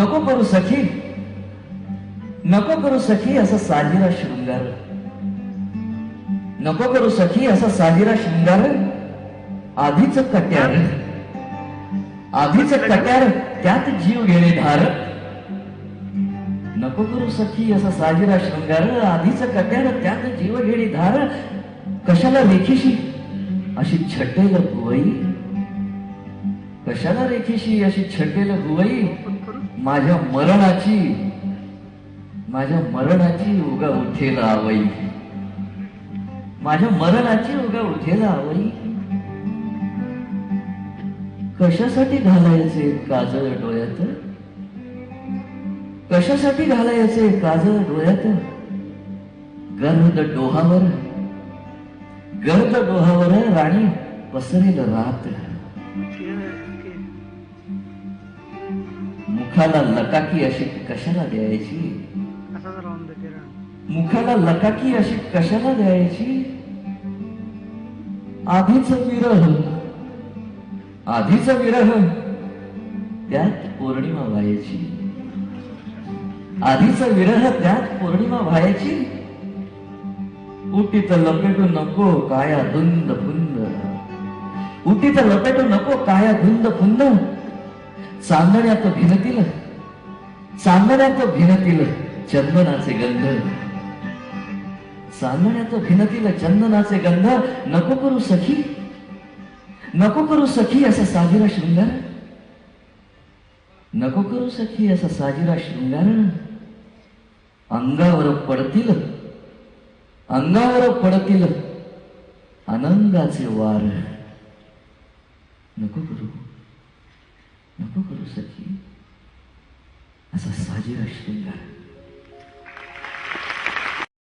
नको करू सखी. नको करू सखी असा साजिरा शृंगार. नको करू सखी असा साजिरा शृंगार. आधीच कट्यार. आधीच कट्यार त्यात जीव घेणे धार. नको करू सखी असा साजिरा शृंगार आधीच कट्यार त्यात जीव घेणे धार. कशाला रेखीशी? अशी छटेल भुवई कशाला रेखीशी अशी छटेल भुवई माझ्या मरणाची माझ्या मरणाची उगा उठेल आवई. माझ्या मरणाची उगा उठेल आवई. कशासाठी घालायचे काजळ डोळ्यात? कशासाठी घालायचे काजळ डोळ्यात? गर्द डोहावर. गर्द डोहावर राणी पसरेल रात मुखाला लकाकी अशी कशाला द्यायची? मुखाला लकाकी अशी कशाला द्यायची? आधीच विरह. आधीच विरह. त्यात पौर्णिमा व्हायची. आधीच विरह त्यात पौर्णिमा व्हायची. उटीत लपेटू नको काया धुंद फुंद. उटीत लपेटू नको काया धुंद फुंद. चांदण्यात भिनतील. चांदण्यात भिनतील चंदनाचे गंध. चांदण्यात भिनतील चंदनाचे गंध. नको करू सखी. नको करू सखी असा साजिरा शृंगार. नको करू सखी असा साजिरा शृंगार. अंगावर पडतील. अंगावर पडतील. आनंदाचे वार. नको करू. नको करू सखी असा साजिरा शृंगार